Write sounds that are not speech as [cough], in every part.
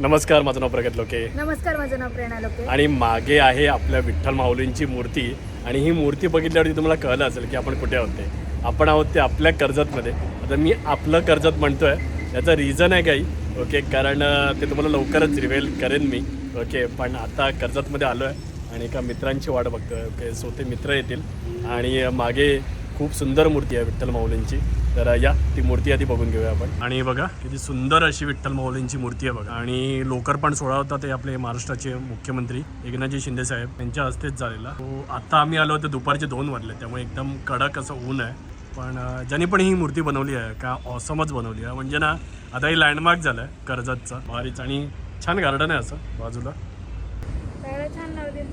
नमस्कार माझं नाव प्रगत लोके. नमस्कार माझं नाव प्रेरणा लोके. आणि मागे आहे आपल्या विठ्ठल माऊलींची मूर्ती. आणि ही मूर्ती बघितल्यावरती तुम्हाला कळलं असेल की आपण कुठे आहोत ते. आपण आहोत ते आपल्या कर्जतमध्ये. आता मी आपलं कर्जत म्हणतोय. याचं रिझन आहे काही ओके कारण ते तुम्हाला लवकरच रिव्हेल करेन मी ओके पण आता कर्जतमध्ये आलो आहे आणि एका मित्रांची वाट बघतोय ओके सो ते मित्र येतील. आणि मागे खूप सुंदर मूर्ती आहे विठ्ठल माऊलींची. तर या. ती मूर्ती आधी बघून घेऊया आपण. आणि बघा किती सुंदर अशी विठ्ठल माऊलींची मूर्ती आहे बघा. आणि लोकर्पण सोहळा होता ते आपले महाराष्ट्राचे मुख्यमंत्री एकनाथजी शिंदे साहेब यांच्या हस्तेच झालेला. तो आता आम्ही आलो ते दुपारचे दोन वाजले त्यामुळे एकदम कडक असं ऊन आहे. पण ज्यांनी पण ही मूर्ती बनवली आहे का ऑसमच बनवली आहे. म्हणजे ना आता ही लँडमार्क झालं आहे कर्जतचा. भारीच. आणि छान गार्डन आहे असं बाजूला.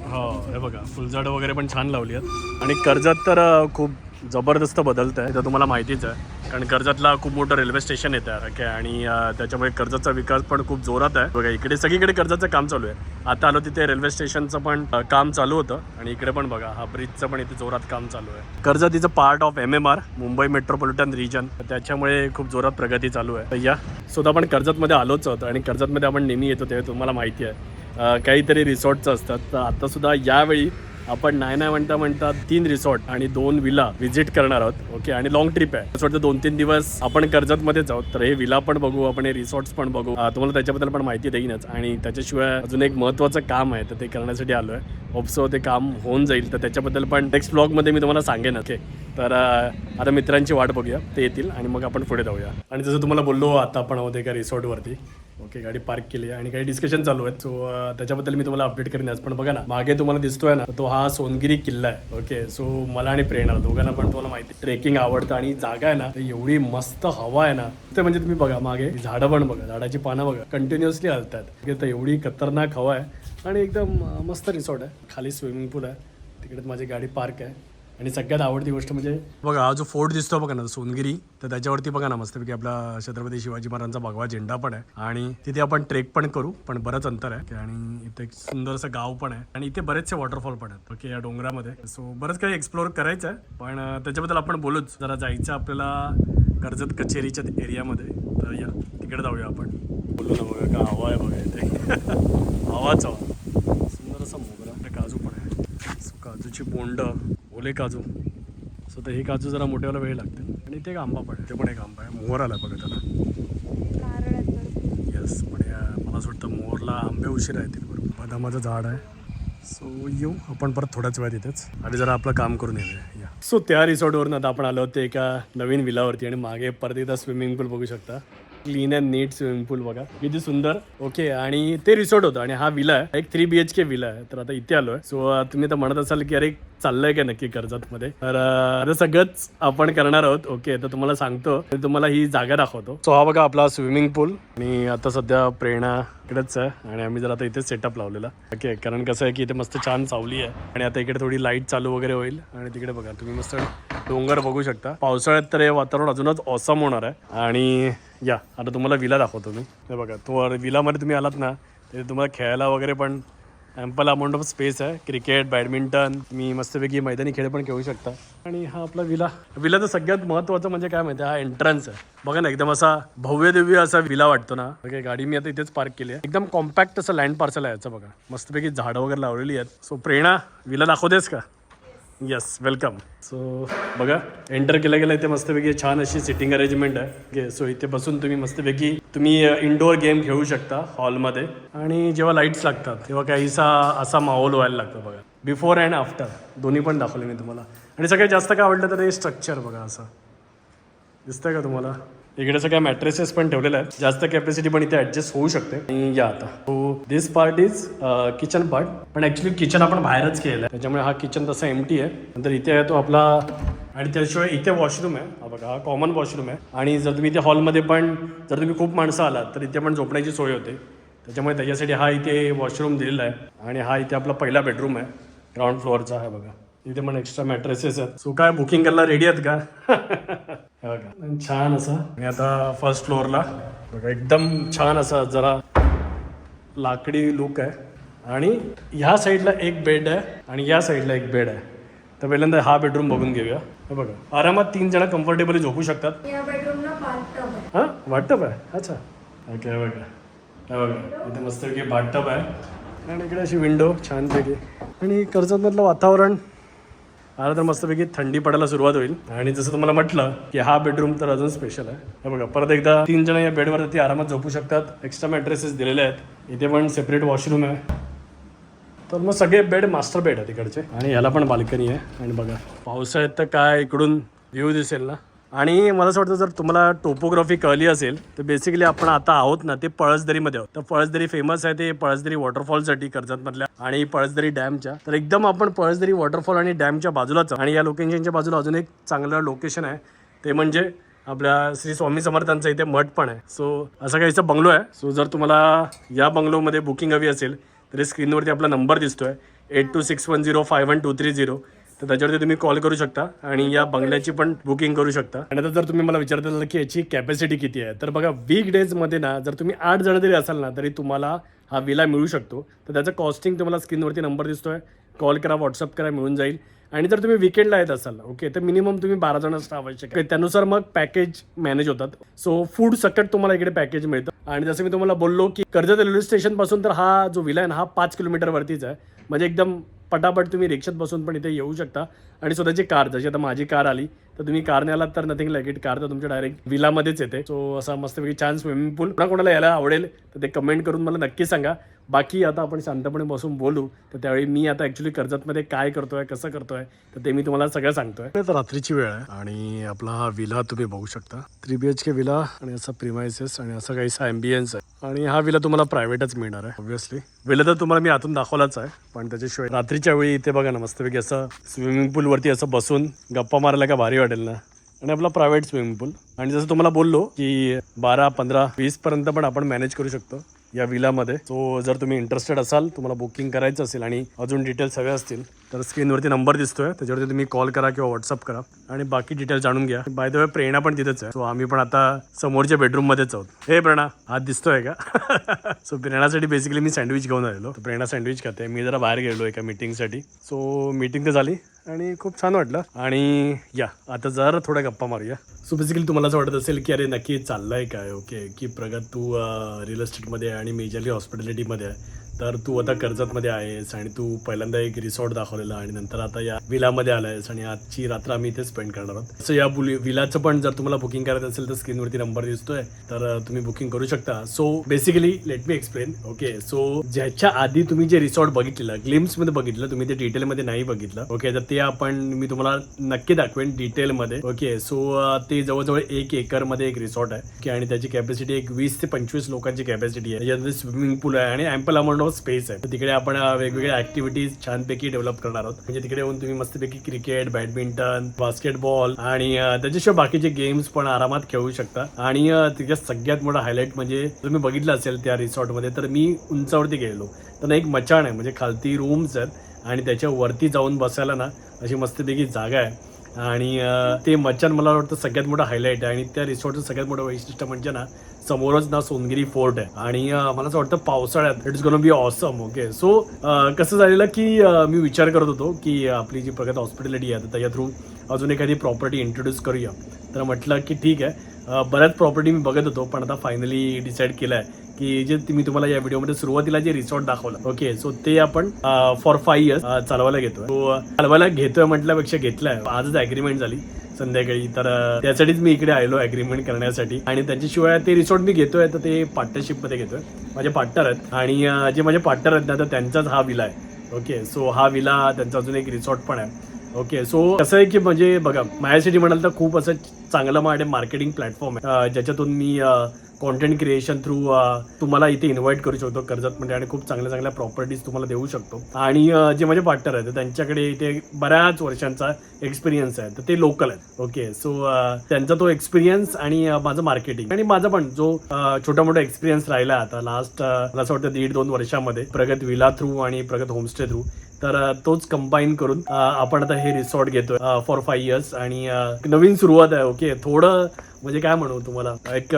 हो हे बघा. फुलझाडं वगैरे पण छान लावली आहेत. आणि कर्जत तर खूप जबरदस्त बदलत आहे तर तुम्हाला माहितीच आहे. कारण कर्जतला खूप मोठं रेल्वे स्टेशन येतं. आहे ओके आणि त्याच्यामुळे कर्जतचा विकास पण खूप जोरात आहे. बघा इकडे सगळीकडे कर्जतचं काम चालू आहे. आता आलो तिथे रेल्वे स्टेशनचं पण काम चालू होतं. आणि इकडे पण बघा हा ब्रिजचं पण इथे जोरात काम चालू आहे. Karjat is a part of M M R Mumbai metropolitan region त्याच्यामुळे खूप जोरात प्रगती चालू आहे. तर या. सुद्धा आपण कर्जतमध्ये आलोच होतं आणि कर्जतमध्ये आपण नेहमी येतो ते तुम्हाला माहिती आहे. काहीतरी रिसॉर्टचं असतात. तर आत्तासुद्धा यावेळी आपण नाही नाही म्हणता म्हणता तीन रिसॉर्ट आणि दोन विला व्हिजिट करणार आहोत. ओके आणि लॉंग ट्रिप आहे. असं वाटतं दोन तीन दिवस आपण कर्जतमध्येच आहोत. तर हे विला पण बघू आपण हे रिसॉर्ट्स पण बघू. तुम्हाला त्याच्याबद्दल पण माहिती देईनच. आणि त्याच्याशिवाय अजून एक महत्त्वाचं काम आहे तर ते करण्यासाठी आलो आहे होपसो ते काम होऊन जाईल. तर त्याच्याबद्दल पण नेक्स्ट ब्लॉगमध्ये मी तुम्हाला सांगेन ओके तर आता मित्रांची वाट बघूया. ते येतील आणि मग आपण पुढे जाऊया. आणि जसं तुम्हाला बोललो आता आपण आहोत एका रिसॉर्टवरती. ओके गाडी पार्क केली आहे आणि काही डिस्कशन चालू आहे सो त्याच्याबद्दल मी तुम्हाला अपडेट करेन आज. पण बघा ना मागे तुम्हाला दिसतोय ना तो हा सोनगिरी किल्ला आहे. ओके सो मला आणि प्रेरणा दोघांना पण तुम्हाला माहिती ट्रेकिंग आवडतं आणि जागा आहे ना तर एवढी मस्त हवा आहे ना. ते म्हणजे तुम्ही बघा मागे झाडं पण बघा झाडाची पानं बघा कंटिन्युअसली हलतात. ओके, तर एवढी खतरनाक हवा आहे. आणि एकदम मस्त रिसॉर्ट आहे. खाली स्विमिंग पूल आहे. तिकडे माझी गाडी पार्क आहे. आणि सगळ्यात आवडती गोष्ट म्हणजे बघा हा जो फोर्ट दिसतो बघा ना सोनगिरी तर त्याच्यावरती बघा ना मस्तपैकी आपला छत्रपती शिवाजी महाराजांचा भगवा झेंडा पण आहे. आणि तिथे आपण ट्रेक पण करू पण बरंच अंतर आहे. आणि इथे एक सुंदरसं गाव पण आहे. आणि इथे बरेचसे वॉटरफॉल पण आहेत. ओके या डोंगरामध्ये. सो बरंच काही एक्सप्लोअर करायचं आहे. पण त्याच्याबद्दल आपण बोलूच. जरा जायचं आपल्याला कर्जत कचेरीच्या एरियामध्ये तर या तिकडे जाऊया आपण. बोलू ना बघा का हवा आहे बघा इथे. [laughs] हवाच हवा. सुंदर असा मोगरा काजू पण आहे. काजूची बोंड. ओले काजू. सो ते हे काजू जरा मोठे व्हायला वेळ लागते. आणि ते एक आंबा पण आहे. ते पण एक आंबा आहे. मोहर आला बघा त्याला. येस पण या मला असं वाटतं मोहरला आंबे उशिरा येतील बरोबर बदामाचं झाड आहे. सो येऊ आपण परत थोड्याच वेळात तिथेच. आणि जरा आपलं काम करून येऊया. या. सो त्या रिसॉर्टवरून आता आपण आलो होते एका नवीन विलावरती आणि मागे परत एकदा स्विमिंग पूल बघू शकता. Clean and neat swimming pool बघा. किती सुंदर. ओके आणि ते रिसॉर्ट होतं आणि हा विला आहे. एक three B H K villa आहे. तर आता इथे आलोय. सो तुम्ही तर म्हणत असाल की अरे चाललंय का नक्की कर्जतमध्ये? तर आता सगळंच आपण करणार आहोत. ओके तर तुम्हाला सांगतो. मी तुम्हाला ही जागा दाखवतो. सो हा बघा आपला स्विमिंग पूल आणि आता सध्या प्रेरणा इकडेच आहे. आणि आम्ही जर आता इथेच सेटअप लावलेला. ओके कारण कसं आहे की इथे मस्त छान सावली आहे. आणि आता इकडे थोडी लाइट चालू वगैरे होईल. आणि तिकडे बघा तुम्ही मस्त डोंगर बघू शकता. पावसाळ्यात तर हे वातावरण अजूनच ऑसम होणार आहे. आणि या. आता तुम्हाला विला दाखवतो मी. हे बघा तो विलामध्ये तुम्ही आलात ना ते तुम्हाला खेळायला वगैरे पण ॲम्पल अमाऊंट ऑफ स्पेस आहे. क्रिकेट बॅडमिंटन मी मस्तपैकी मैदानी खेळ पण खेळू शकता. आणि हा आपला विला. विलाचं सगळ्यात महत्त्वाचं म्हणजे काय माहिती हा एंट्रन्स आहे. बघा ना एकदम असा भव्य दिव्य असा विला वाटतो ना. ओके गाडी मी आता इथेच पार्क केली आहे. एकदम कॉम्पॅक्ट असं लँड पार्सल आहे याचं बघा. मस्तपैकी झाडं वगैरे लावलेली आहेत. सो प्रेरणा विला दाखवतेस का? येस वेलकम सो बघा एंटर केल्या गेलं इथे मस्तपैकी छान अशी सिटिंग अरेंजमेंट आहे. सो इथे बसून तुम्ही मस्तपैकी तुम्ही इनडोअर गेम खेळू शकता हॉलमध्ये आणि जेव्हा लाईट्स लागतात तेव्हा काहीसा असा माहोल व्हायला लागतो बघा. बिफोर अँड आफ्टर दोन्ही पण दाखवले मी तुम्हाला. आणि सगळ्यात जास्त काय आवडलं तर हे स्ट्रक्चर बघा असं. दिसतंय का तुम्हाला? इकडे सगळ्या मॅट्रेसेस पण ठेवलेल्या आहेत. जास्त कॅपॅसिटी पण इथे ऍडजस्ट होऊ शकते. आणि या आता. So this part is kitchen part पण ऍक्च्युली किचन आपण बाहेरच केलेलं आहे. त्याच्यामुळे हा किचन तसा एमटी आहे. नंतर इथे आहे तो आपला आणि त्याशिवाय इथे वॉशरूम आहे. हा बघा हा कॉमन वॉशरूम आहे. आणि जर तुम्ही इथे हॉलमध्ये पण जर तुम्ही खूप माणसं आलात तर इथे पण झोपण्याची सोय होते. त्याच्यामुळे त्याच्यासाठी हा इथे वॉशरूम दिलेला आहे. आणि हा इथे आपला पहिला बेडरूम आहे. ग्राउंड फ्लोअरचा आहे बघा. इथे पण एक्स्ट्रा मॅट्रेसेस आहेत. सो काय बुकिंग करायला रेडी आहेत का? [laughs] बघा. छान असं. आणि आता फर्स्ट फ्लोअरला बघा एकदम छान असा जरा लाकडी लुक आहे. आणि ह्या साईडला एक बेड आहे आणि या साईडला एक बेड आहे. तर पहिल्यांदा हा बेडरूम बघून घेऊया. हे बघा आरामात तीन जण कम्फर्टेबली झोपू शकतात. हां? वाटतं आहे? अच्छा. ओके बघा. हे बघा इथे मस्तपैकी बाटटब आहे. आणि इकडे अशी विंडो छानपैकी. आणि कर्जतमधलं वातावरण आता तर मस्तपैकी थंडी पडायला सुरुवात होईल. आणि जसं तुम्हाला म्हटलं की हा बेडरूम तर अजून स्पेशल आहे. बघा परत एकदा तीन जण या बेडवरती आरामात झोपू शकतात. एक्स्ट्रा मॅट्रेसेस दिलेले आहेत. इथे पण सेपरेट वॉशरूम आहे. तर मग सगळे बेड मास्टर बेड आहे तिकडचे आणि याला पण बाल्कनी आहे. आणि बघा पावसाळ्यात तर काय इकडून व्ह्यू दिसेल ना? आणि मला असं वाटतं जर तुम्हाला टोपोग्राफी कळली असेल तर बेसिकली आपण आता आहोत ना ते पळसदरीमध्ये आहोत. तर पळसदरी फेमस आहे ते पळसदरी वॉटरफॉलसाठी कर्जतमधल्या आणि पळसदरी डॅमच्या. तर एकदम आपण पळसदरी वॉटरफॉल आणि डॅमच्या बाजूलाच आणि या लोकेशनच्या बाजूला अजून एक चांगलं लोकेशन आहे. ते म्हणजे आपल्या श्री स्वामी समर्थांचा इथे मठ पण आहे. सो असं काहीचा बंगलो आहे. सो जर तुम्हाला या बंगलोमध्ये बुकिंग हवी असेल तरी स्क्रीनवरती आपला नंबर दिसतोय. Eight two six one zero five one two three zero तर त्याच्यावरती तुम्ही कॉल करू शकता आणि या बंगल्याची पण बुकिंग करू शकता. आणि आता जर तुम्ही मला विचारत असाल की याची कॅपॅसिटी किती आहे तर बघा वीक डेजमध्ये ना जर तुम्ही आठ जण जरी असाल ना तरी तुम्हाला हा विला मिळू शकतो. तर त्याचं कॉस्टिंग तुम्हाला स्क्रीनवरती नंबर दिसतोय. कॉल करा व्हॉट्सअप करा मिळून जाईल. आणि जर तुम्ही विकेंडला येत असाल ओके तर मिनिमम तुम्ही बारा जण असणं आवश्यक आहे. त्यानुसार मग पॅकेज मॅनेज होतात. सो फूड सकट तुम्हाला इकडे पॅकेज मिळतं. आणि जसं मी तुम्हाला बोललो की कर्जत रेल्वे स्टेशनपासून तर हा जो विला आहे ना हा पाच किलोमीटर वरतीच आहे. म्हणजे एकदम पटापट तुम्ही रिक्षात बसून पण इथे येऊ शकता. आणि स्वतःची कार जशी आता माझी कार आली तर तुम्ही कारने आलात तर नथिंग लाईक इट कार तर तुमच्या डायरेक्ट विलामध्येच येते. सो असा मस्तपैकी छान स्विमिंग पूल कोणा कोणाला यायला आवडेल तर ते कमेंट करून मला नक्की सांगा. बाकी आता आपण शांतपणे बसून बोलू तर त्यावेळी मी आता ॲक्च्युली कर्जतमध्ये काय करतोय कसं करतोय तर ते मी तुम्हाला सगळं सांगतोय. तर रात्रीची वेळ आहे आणि आपला हा विला तुम्ही बघू शकता. Three B H K villa आणि असा प्रिमायसेस आणि असा काहीसा ॲम्बियन्स आहे. आणि हा विला तुम्हाला प्रायव्हेटच मिळणार आहे ऑब्व्हियसली विला तर तुम्हाला मी आतून दाखवलाच आहे पण त्याच्याशिवाय रात्रीच्या वेळी इथे बघा ना मस्तपैकी असं स्विमिंग पूलवरती असं बसून गप्पा मारायला का भारी वाटेल ना. आणि आपला प्रायव्हेट स्विमिंग पूल आणि जसं तुम्हाला बोललो की बारा पंधरा वीस पर्यंत पण आपण मॅनेज करू शकतो. या विलामध्ये. सो जर तुम्ही इंटरेस्टेड असाल तुम्हाला बुकिंग करायचं असेल आणि अजून डिटेल्स हवे असतील तर स्क्रीनवरती नंबर दिसतोय. त्याच्यावरती तुम्ही कॉल करा किंवा व्हॉट्सअप करा. आणि बाकी डिटेल्स जाणून घ्या. बाय द वे प्रेरणा पण तिथेच आहे. सो आम्ही पण आता समोरच्या बेडरूममध्येच आहोत. हे प्रेरणा हात दिसतोय का? [laughs] सो प्रेरणासाठी बेसिकली मी सँडविच घेऊन आलेलो. तर प्रेरणा सँडविच खाते. मी जरा बाहेर गेलो एका मीटिंगसाठी सो मीटिंग तर झाली. आणि खूप छान वाटलं. आणि या आता जरा थोड्या गप्पा मारूया. सो बेसिकली तुम्हाला असं वाटत असेल की अरे नक्की चाललंय काय? ओके की प्रगत तू रिअल इस्टेटमध्ये आहे आणि मेजरली हॉस्पिटॅलिटीमध्ये आहे. तर तू आता कर्जतमध्ये आहेस आणि तू पहिल्यांदा एक रिसॉर्ट दाखवलेला आणि नंतर आता या विलामध्ये आलायस आणि आजची रात्र आम्ही इथे स्पेंड करणार आहोत. सो या विलाचं पण जर तुम्हाला बुकिंग करायचं असेल तर स्क्रीनवरती नंबर दिसतोय. तर तुम्ही बुकिंग करू शकता. So basically let me explain okay so ज्याच्या आधी तुम्ही जे रिसॉर्ट बघितलेलं ग्लिम्समध्ये बघितलं तुम्ही ते डिटेलमध्ये नाही बघितलं. ओके तर ते आपण मी तुम्हाला नक्की दाखवेन डिटेलमध्ये ओके सो ते जवळजवळ एक एकरमध्ये एक रिसॉर्ट आहे. आणि त्याची कॅपॅसिटी एक वीस ते पंचवीस लोकांची कॅपॅसिटी आहे. स्विमिंग पूल आहे आणि अँपल अमाऊंट ऑफ स्पेस आहे. तर तिकडे आपण वेगवेगळ्या ऍक्टिव्हिटीज छानपैकी डेव्हलप करणार आहोत. म्हणजे तिकडे येऊन तुम्ही मस्तपैकी क्रिकेट बॅडमिंटन बास्केटबॉल आणि त्याच्याशिवाय बाकीचे गेम्स पण आरामात खेळू शकता. आणि तिथे सगळ्यात मोठा हायलाईट म्हणजे तुम्ही बघितलं असेल त्या रिसॉर्टमध्ये तर मी उंचावरती गेलो तर ना एक मचाण आहे म्हणजे खालती रूम्स आहेत आणि त्याच्या वरती जाऊन बसायला ना अशी मस्तपैकी जागा आहे. आणि ते मचान मला वाटतं सगळ्यात मोठं हायलाईट आहे. आणि त्या रिसॉर्टचं सगळ्यात मोठं वैशिष्ट्य म्हणजे ना समोरच ना सोनगिरी फोर्ट आहे. आणि मला असं वाटतं पावसाळ्यात it's gonna be awesome okay so कसं झालेलं की मी विचार करत होतो की आपली जी प्रगत हॉस्पिटॅलिटी आहे त्याच्या थ्रू अजून एखादी प्रॉपर्टी इंट्रोड्यूस करूया. तर म्हटलं की ठीक आहे. बऱ्याच प्रॉपर्टी मी बघत होतो पण आता फायनली डिसाईड केलं आहे की जे मी तुम्हाला या व्हिडिओमध्ये सुरुवातीला जे रिसॉर्ट दाखवलं ओके सो ते आपण फॉर फाय इयर्स चालवायला घेतोय. चालवायला घेतोय म्हटल्यापेक्षा घेतलाय. आजच अग्रीमेंट झाली संध्याकाळी. तर त्यासाठीच मी इकडे आलो अग्रीमेंट करण्यासाठी. आणि त्याच्याशिवाय ते रिसॉर्ट मी घेतोय तर ते पार्टनरशिपमध्ये घेतोय. माझे पार्टनर आहेत. आणि जे माझे पार्टनर आहेत ना तर त्यांचाच हा विला आहे. ओके सो हा विला त्यांचा अजून एक रिसॉर्ट पण आहे. ओके सो कसं आहे की म्हणजे बघा माझ्यासाठी म्हणाल तर खूप असं चांगलं माझे मार्केटिंग प्लॅटफॉर्म आहे. ज्याच्यातून मी कॉन्टेंट क्रिएशन थ्रू तुम्हाला इथे इन्व्हाइट करू शकतो कर्जतमध्ये म्हणजे आणि खूप चांगल्या चांगल्या प्रॉपर्टीज तुम्हाला देऊ शकतो. आणि जे माझे पार्टनर आहेत त्यांच्याकडे इथे बऱ्याच वर्षांचा एक्सपिरियन्स आहे. तर ते लोकल आहेत. ओके सो त्यांचा तो एक्सपिरियन्स आणि माझं मार्केटिंग आणि माझा पण जो छोटा मोठा एक्सपिरियन्स राहिला आता लास्ट मला असं वाटतं दीड दोन वर्षामध्ये प्रगत विला थ्रू आणि प्रगत होमस्टे थ्रू तर तोच कंबाईन करून आपण आता हे रिसॉर्ट घेतोय फॉर फाय इयर्स आणि नवीन सुरुवात आहे ओके थोडं म्हणजे काय म्हणू तुम्हाला? एक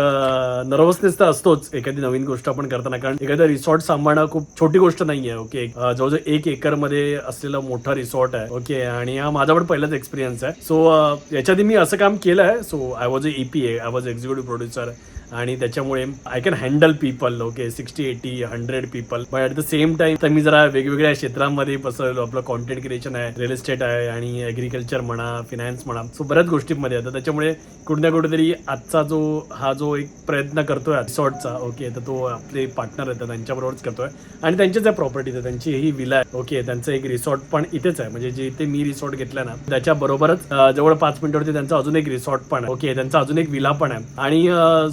नर्वसनेस तर असतोच एखादी नवीन गोष्ट आपण करताना. कारण एखादा रिसॉर्ट सांभाळणं खूप छोटी गोष्ट नाहीये ओके जवळजवळ एक एकरमध्ये असलेला मोठा रिसॉर्ट आहे ओके आणि हा माझा पण पहिलाच एक्सपिरियन्स आहे. सो याच्या आधी मी असं काम केलं आहे so I was a EP a I was executive producer आणि त्याच्यामुळे I can handle people okay sixty eighty hundred people but at the same time तर मी जरा वेगवेगळ्या क्षेत्रामध्ये पसरलो आपलं कॉन्टेंट क्रिएशन आहे रिअल इस्टेट आहे आणि ॲग्रिकल्चर म्हणा फिनान्स म्हणा. सो बऱ्याच गोष्टींमध्ये. आता त्याच्यामुळे कुठे ना कुठेतरी आजचा जो हा जो एक प्रयत्न करतोय रिसॉर्टचा ओके तर तो आपले पार्टनर आहेत त्यांच्याबरोबरच करतोय. आणि त्यांच्याच आहे प्रॉपर्टी तर त्यांची ही विला आहे. ओके त्यांचं एक रिसॉर्ट पण इथेच आहे. म्हणजे जे इथे मी रिसॉर्ट घेतला ना त्याच्या बरोबरच जवळ पाच मिनिटावरती त्यांचा अजून एक रिसॉर्ट पण आहे. ओके त्यांचा अजून एक विला पण आहे. आणि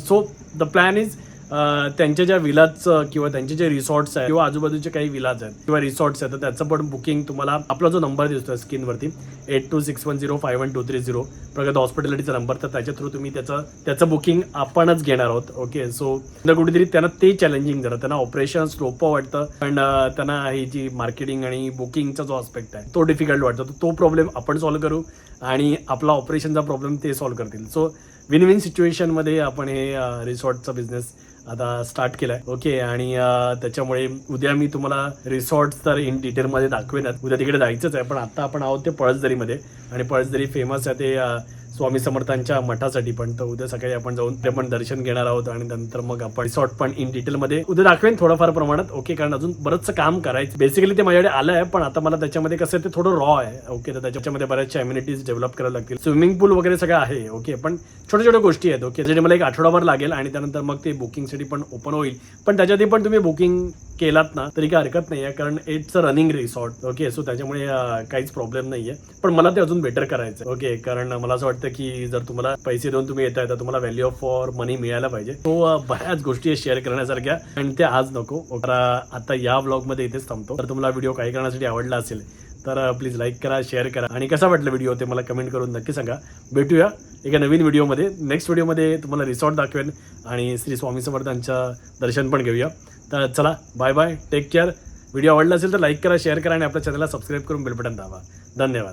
सो द प्लॅन इज त्यांच्या ज्या विलाज किंवा त्यांचे जे रिसॉर्ट्स आहेत किंवा आजूबाजूचे काही विलाज आहेत किंवा रिसॉर्ट्स आहेत तर त्याचं पण बुकिंग तुम्हाला आपला जो नंबर दिसतोय स्क्रीनवरती eight two six one zero five one two three zero Pragat हॉस्पिटॅलिटीचा number तर त्याच्या थ्रू तुम्ही त्याचं त्याचं बुकिंग आपणच घेणार आहोत. ओके सो कुठेतरी त्यांना ते चॅलेंजिंग जरा त्यांना ऑपरेशन सोपं वाटतं पण त्यांना ही जी मार्केटिंग आणि बुकिंगचा जो आस्पेक्ट आहे तो डिफिकल्ट वाटतो. तो प्रॉब्लेम आपण सॉल्व्ह करू आणि आपला ऑपरेशनचा प्रॉब्लेम ते सॉल्व्ह करतील. सो विन विन सिच्युएशनमध्ये आपण हे रिसॉर्टचा बिझनेस आता स्टार्ट केलाय. ओके आणि त्याच्यामुळे उद्या मी तुम्हाला रिसॉर्ट तर इन डिटेलमध्ये दाखवेनच. उद्या तिकडे जायचंच आहे पण आता आपण आहोत ते पळसदरीमध्ये. आणि पळसदरी फेमस आहे ते स्वामी समर्थांच्या मठासाठी पण. तर उद्या सकाळी आपण जाऊन ते पण दर्शन घेणार आहोत आणि नंतर मग आपण रिसॉर्ट पण इन डिटेलमध्ये उद्या दाखवेन थोडंफार प्रमाणात. ओके कारण अजून बरंचसं काम करायचं. बेसिकली ते माझ्याकडे आलं आहे पण आता मला त्याच्यामध्ये कसं आहे ते थोडं रॉ आहे. ओके तर त्याच्यामध्ये बऱ्याचशा अम्युनिटीज डेव्हलप करायला लागतील. स्विमिंग पूल वगैरे सगळं आहे. ओके पण छोट्या छोट्या गोष्टी आहेत. ओके त्याच्यासाठी मला एक आठवडाभर लागेल आणि त्यानंतर मग ते बुकिंगसाठी पण ओपन होईल. पण त्याच्याआधी पण तुम्ही बुकिंग केलात ना तरी काही हरकत नाही आहे कारण it's a running resort okay so त्याच्यामुळे काहीच प्रॉब्लेम नाही आहे पण मला ते अजून बेटर करायचं ओके कारण मला असं वाटतं की जर तुम्हाला पैसे देऊन तुम्ही येताय तर तुम्हाला व्हॅल्यू ऑफ फॉर मनी मिळायला पाहिजे. तो बऱ्याच गोष्टी शेअर करण्यासारख्या आणि ते आज नको. आता या ब्लॉगमध्ये इथेच थांबतो. तर तुम्हाला व्हिडिओ काही करण्यासाठी आवडला असेल तर प्लीज लाईक करा शेअर करा. आणि कसा वाटला व्हिडिओ ते मला कमेंट करून नक्की सांगा. भेटूया एका नवीन व्हिडिओमध्ये नेक्स्ट व्हिडिओमध्ये तुम्हाला रिसॉर्ट दाखवेन. आणि श्री स्वामी समर्थांचं दर्शन पण घेऊया. तर चला bye bye take care video आवडला असेल तर लाईक करा शेअर करा आणि आपल्या चॅनलला सबस्क्राईब करून बेल बटन दाबा. धन्यवाद.